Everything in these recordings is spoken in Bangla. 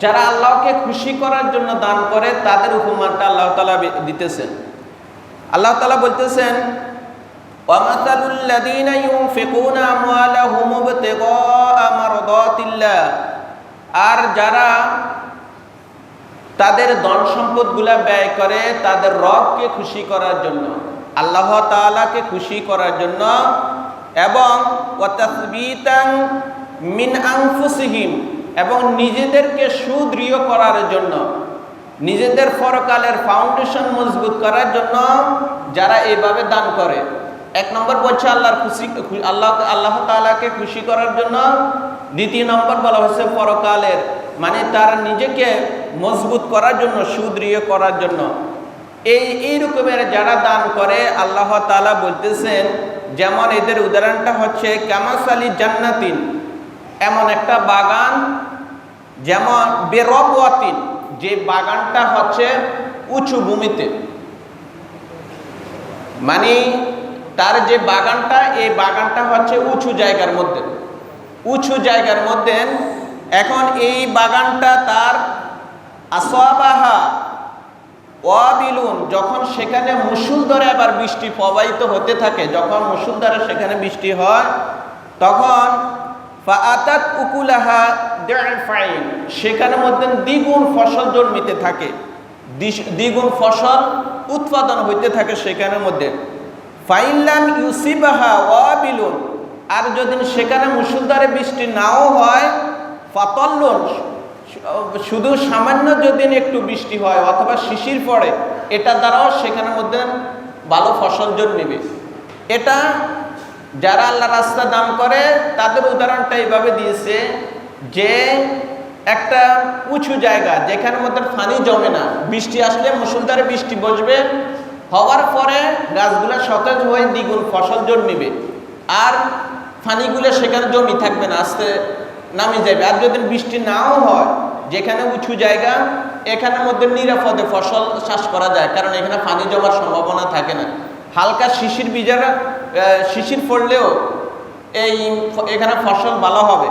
যারা আল্লাহকে খুশি করার জন্য দান করে তাদের উপমানটা আল্লাহ তালা দিতেছেন আল্লাহ তালা বলতেছেন ومثل الذين ينفقون أموالهم ابتغاء مرضات الله আর যারা তাদের ধন সম্পদগুলা ব্যয় করে তাদের রবকে খুশি করার জন্য আল্লাহ তাআলাকে খুশি করার জন্য এবং ওয়াতাসবিতাং মিন আনফুসিহিম এবং নিজেদেরকে সুদৃঢ় করার জন্য, নিজেদের পরকালের ফাউন্ডেশন মজবুত করার জন্য যারা এইভাবে দান করে। এক নম্বর বলছে আল্লাহর খুশি আল্লাহ আল্লাহ তাআলাকে খুশি করার জন্য। দ্বিতীয় নম্বর বলা হচ্ছে পরকালের মানে তারা নিজেকে মজবুত করার জন্য, সুদৃঢ় করার জন্য। এই এই রকমের যারা দান করে, আল্লাহ তাআলা বলতেছেন, যেমন এদের উদাহরণটা হচ্ছে, কামাসালি জান্নাতিন। এমন একটা বাগান যেমন বেরবাতিন যে বাগানটা হচ্ছে উঁচু ভূমিতে। মানে তার যে বাগানটা, এই বাগানটা হচ্ছে উঁচু জায়গার মধ্যে। উঁচু জায়গার মধ্যে এখন এই বাগানটা তার আসবাহা ওয়াবিলুন যখন সেখানে মুসুলধরে আবার বৃষ্টি প্রবাহিত হতে থাকে, যখন মুসুলধরে সেখানে বৃষ্টি হয়, তখন ফাআতাত উকুলাহা ফাইন। সেখানে মধ্যে দ্বিগুণ ফসল জন্মিতে থাকে। দ্বিগুণ ফসল উৎপাদন হইতে থাকে সেখানের মধ্যে। ফাইনলাম ইউসিবাহা ওয়াবিলুন। আর যদি সেখানে মুসুলধারে বৃষ্টি নাও হয়, ফাতল্লুন। শুধু সামান্য যদি একটু বৃষ্টি হয় অথবা শিশির পড়ে, এটা দ্বারাও সেখানের মধ্যে ভালো ফসল জন্মিবে। এটা যারা আল্লাহ রাস্তা দান করে, তাদের উদাহরণটা এইভাবে দিয়েছে যে একটা উঁচু জায়গা যেখানের মধ্যে পানি জমে না, বৃষ্টি আসলে মুসুলধারে বৃষ্টি বসবে, হওয়ার পরে গাছগুলো সতেজ হয়ে দ্বিগুণ ফসল জন্মিবে। আর ফানিগুলো সেখানে জমি থাকবে না, আস্তে নামে যাবে। আর যদি বৃষ্টি নাও হয়, যেখানে উঁচু জায়গা, এখানের মধ্যে নিরাপদে ফসল চাষ করা যায়, কারণ এখানে পানি জমার সম্ভাবনা থাকে না। হালকা শিশির বীজের শিশির পড়লেও এই এখানে ফসল ভালো হবে।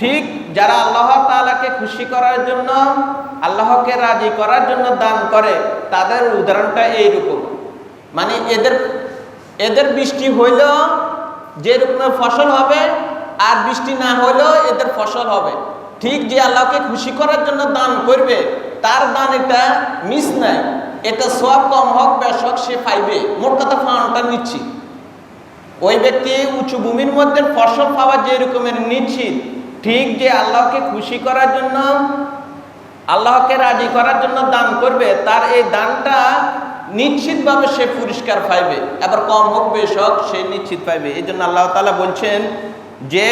ঠিক যারা আল্লাহ তালাকে খুশি করার জন্য, আল্লাহকে রাজি করার জন্য দান করে, তাদের উদাহরণটা এইরকম। মানে এদের এদের বৃষ্টি হইলেও যে রকমের ফসল হবে, আর বৃষ্টি না হলেও এদের ফসল হবে। ঠিক যে আল্লাহকে খুশি করার জন্য দান করবে, তার দান এটা মিস নাই। এটা সব কম হোক, বেশ হোক, সে পাইবে। মোট কথা ফাউন্ডটা নিচ্ছি। ওই ব্যক্তি উঁচু ভূমির মধ্যে ফসল পাওয়া যে রকমের নিশ্চিত, ঠিক যে আল্লাহকে খুশি করার জন্য, আল্লাহকে রাজি করার জন্য দান করবে, তার এই দানটা নিশ্চিতভাবে সে পুরস্কার পাইবে। আবার কম হোক, বেশ হোক, সে নিশ্চিত পাইবে। এই জন্য আল্লাহ তালা বলছেন যে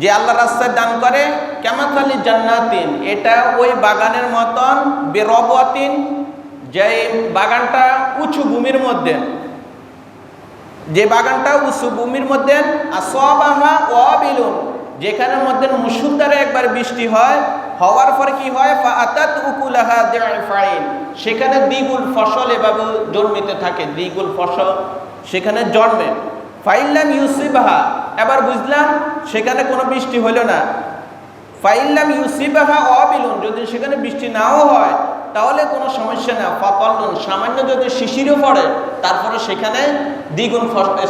যে আল্লাহ রাস্তায় দান করে, কেমাতালি জান্নাতিন, এটা ওই বাগানের মতন বেরবাতিন যে বাগানটা উঁচু ভূমির মধ্যে। যে বাগানটা উঁচু, ভূমির মধ্যে আসবাহা অবিলুন যেখানের মধ্যে মুসুলধারে একবার বৃষ্টি হয়, হওয়ার পরে কি হয়? ফাআতাত উকুলাহা ফাইন, সেখানে দ্বিগুণ ফসল এভাবে জন্মিতে থাকে, দ্বিগুণ ফসল সেখানে জন্মে। ফাইল্লাম ইউসিবাহা, এবার বুঝলাম সেখানে কোনো বৃষ্টি হলো না। ফাইল্লাম ইউসিবাহা অবিলুন যদি সেখানে বৃষ্টি নাও হয় তাহলে কোনো সমস্যা না ফাতল্লুন সামান্য যদি শিশিরও পড়ে, তারপরে সেখানে দ্বিগুণ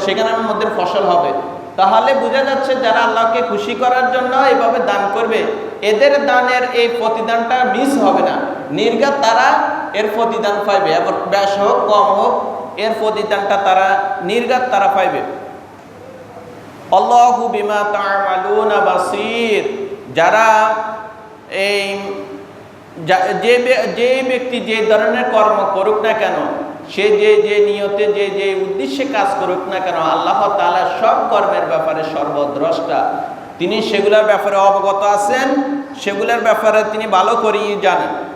সেখানের মধ্যে ফসল হবে। তাহলে বোঝা যাচ্ছে যারা আল্লাহকে খুশি করার জন্য এভাবে দান করবে, এদের দানের এই প্রতিদানটা মিস হবে না। নির্গাত তারা এর প্রতিদান পাইবে, এবার ব্যাস হোক, কম হোক, এর প্রতিদানটা তারা নির্গাত তারা পাইবে। আল্লাহু বিমা তা'মালুনা বাসীর। যারা এই যা- যে ব্যক্তি যে ধরনের কর্ম করুক না কেন, সে যে যে নিয়তে, যে যে উদ্দেশ্যে কাজ করুক না কেন, আল্লাহ তালা সব কর্মের ব্যাপারে সর্বদ্রষ্টা। তিনি সেগুলোর ব্যাপারে অবগত আছেন, সেগুলোর ব্যাপারে তিনি ভালো করেই জানেন।